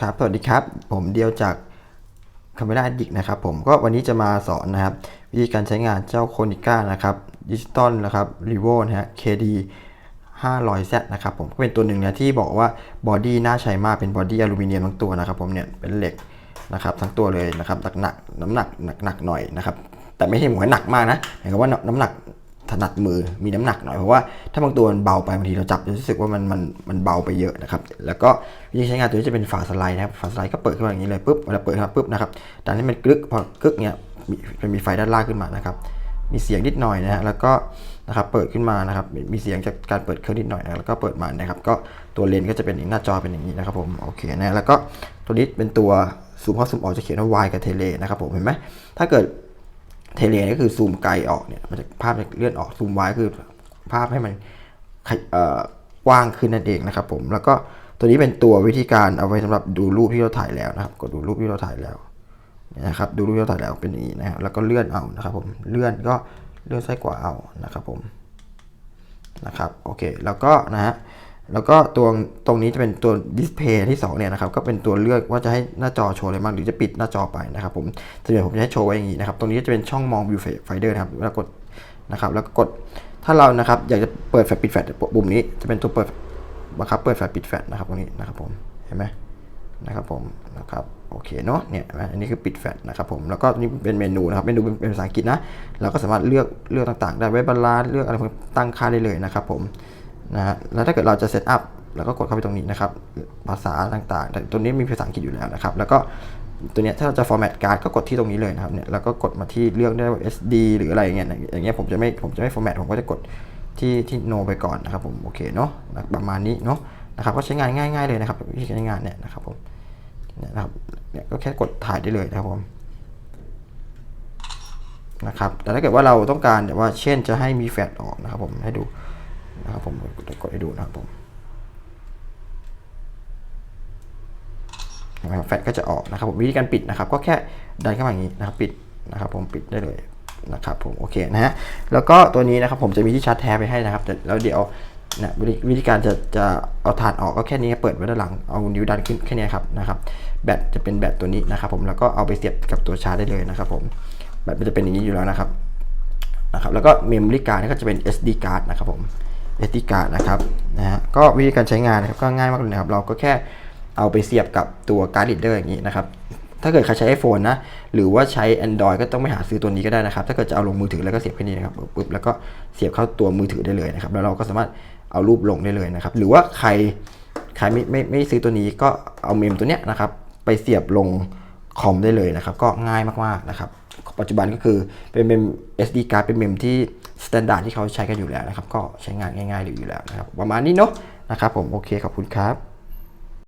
ครับ สวัสดีครับ ผมเดียวจากคาเม r าดิกนะครับผมก็วันนี้จะมาสอนนะครับ วิธีการใช้งานเจ้าโคนิก้านะครับดิจิตอลนะครับรีโวนะฮะ KD 500Z นะครับผมก็เป็นตัวหนึ่งนี่ยที่บอกว่าบอดี้น่าใช้มากเป็นบอดี้อลูมิเนียมทั้งตัวนะครับผมเนี่ยเป็นเหล็กนะครับทั้งตัวเลยนะครับหนักหนักน้ำหนักหนักหนักหน่อยนะครับแต่ไม่ใช่หมายหนักมากนะหมายความว่าน้ำหนัก นัดมือมีน้ำหนักหน่อยเพราะว่าถ้าบางตัวมันเบาไปบางทีเราจับจะรู้สึกว่ามันมันมันเบาไปเยอะนะครับแล้วก็วิธีใช้งานตัวนี้จะเป็นฝาสไลด์นะครับฝาสไลด์ก็เปิดขึ้นมาอย่างนี้เลยปุ๊บเวลาเปิดขึ้นมาปุ๊บนะครับดันให้มันกึกพอกึกเนี่ยมีมันมีไฟด้านล่างขึ้นมานะครับมีเสียงนิดหน่อยนะฮะแล้วก็นะครับเปิดขึ้นมานะครับมีเสียงจากการเปิดเครื่องนิดหน่อยนะแล้วก็เปิดมานะครับก็ตัวเลนส์ก็จะเป็นอย่างหน้าจอเป็นอย่างนี้นะครับผมโอเคนะแล้วก็ตัวนี้เป็นตัวซูมเข้าซูมออกจะเขียนว่า Y กับเทเลนะครับผมเห็นไหมถ้าเกิด เทเลก็คือซูมไกลออกเนี่ยมันจะภาพจะเลื่อนออกซูม Y คือภาพให้มันกว้างขึ้นนั่นเองนะครับผมแล้วก็ตัวนี้เป็นตัววิธีการเอาไว้สำหรับดูรูปที่เราถ่ายแล้วนะครับกดดูรูปที่เราถ่ายแล้วนะครับดูรูปที่เราถ่ายแล้วเป็นอย่างนี้นะครับแล้วก็เลื่อนเอานะครับผมเลื่อนก็เลื่อนซ้ายขวาเอานะครับผมนะครับโอเคแล้วก็นะฮะ แล้วก็ตัวตรงนี้จะเป็นตัวดิสเพย์ที่สองเนี่ยนะครับก็เป็นตัวเลือกว่าจะให้หน้าจอโชว์อะไรบ้างหรือจะปิดหน้าจอไปนะครับผมส่วนใหญ่ผมจะให้โชว์ไว้อย่างนี้นะครับตรงนี้จะเป็นช่องมองวิวไฟเดอร์นะครับแล้วกดนะครับแล้วก็กดถ้าเรานะครับอยากจะเปิดแฟลชปิดแฟลชปุ่มนี้จะเป็นตัวเปิดบังคับเปิดแฟลชปิดแฟลชนะครับตรงนี้นะครับผมเห็นไหมนะครับผมนะครับโอเคเนาะเนี่ยเห็นไหมอันนี้คือปิดแฟลชนะครับผมแล้วก็นี่เป็นเมนูนะครับเมนูเป็นภาษาอังกฤษนะเราก็สามารถเลือกเลือกต่างๆ ได้ไว้บาลานซ์เลือกอะไรตั้งค่าได้เลยนะครับผม นะฮะแล้วถ้าเกิดเราจะเซตอัพเราก็กดเข้าไปตรงนี้นะครับ ภาษาต่างๆแต่ตัวนี้มีภาษาอังกฤษอยู่แล้วนะครับ แล้วก็ตัวเนี้ยถ้าเราจะ format card ก็กดที่ตรงนี้เลยนะครับเนี่ยแล้วก็กดมาที่เลือกได้ว่า SD หรืออะไรอย่างเงี้ยอย่างเงี้ยผมจะไม่ผมจะไม่ format ผมก็จะกดที่ที่ no ไปก่อนนะครับผมโอเคเนาะประมาณนี้เนาะนะครับก็ใช้งานง่ายๆเลยนะครับวิธีการใช้งานเนี่ยนะครับผมเนี่ยนะครับเนี่ยก็แค่กดถ่ายได้เลยนะครับผมนะครับแต่ถ้าเกิดว่าเราต้องการแบบว่าเช่นจะให้มีแฟลชออกนะครับผมให้ดู นะครับผมกดให้ดูนะครับผมเห็นไหมครับแฟลชก็จะออกนะครับผมวิธีการปิดนะครับ ก็แค่ดันเข้ามาอย่างนี้นะครับปิดนะครับผมปิดได้เลยนะครับผมโอเคนะฮะแล้วก็ตัวนี้นะครับผมจะมีที่ชาร์จแท้ไปให้นะครับแต่แล้วเดี๋ยวนะวิธีวิธีการจะจะเอาถ่านออกก็แค่นี้เปิดไว้ด้านหลังเอานิ้วดันขึ้นแค่นี้ครับนะครับแบตจะเป็นแบตตัวนี้นะครับผมแล้วก็เอาไปเสียบกับตัวชาร์จได้เลยนะครับผมแบตมันจะเป็นอย่างนี้อยู่แล้วนะครับนะครับแล้วก็เมมโมรี่การ์ดก็จะเป็น SD card นะครับผม SD card นะครับนะฮะก็วิธีการใช้งานนะครับก็ง่ายมากเลยนะครับ เราก็แค่เอาไปเสียบกับตัวการ์ดรีดเดอร์อย่างนี้นะครับถ้าเกิดใครใช้ iPhone นะ หรือว่าใช้ Android ก็ต้องไปหาซื้อตัวนี้ก็ได้นะครับ ถ้าเกิดจะเอาลงมือถือแล้วก็เสียบแค่นี้นะครับปุ๊บแล้วก็เสียบเข้าตัวมือถือได้เลยนะครับ แล้วเราก็สามารถเอารูปลงได้เลยนะครับ หรือว่าใครใครไม่ไม่ไม่ซื้อตัวนี้ก็เอาเมมตัวเนี้ยนะครับ ไปเสียบลงคอมได้เลยนะครับ ก็ง่ายมากๆนะครับ ปัจจุบันก็คือเป็นเมม SD card เป็นเมมที่ สแตนดาร์ดที่เขาใช้กันอยู่แล้วนะครับ ก็ใช้งานง่ายๆอยู่แล้วนะครับ ประมาณนี้เนาะนะครับผมโอเคขอบคุณครับ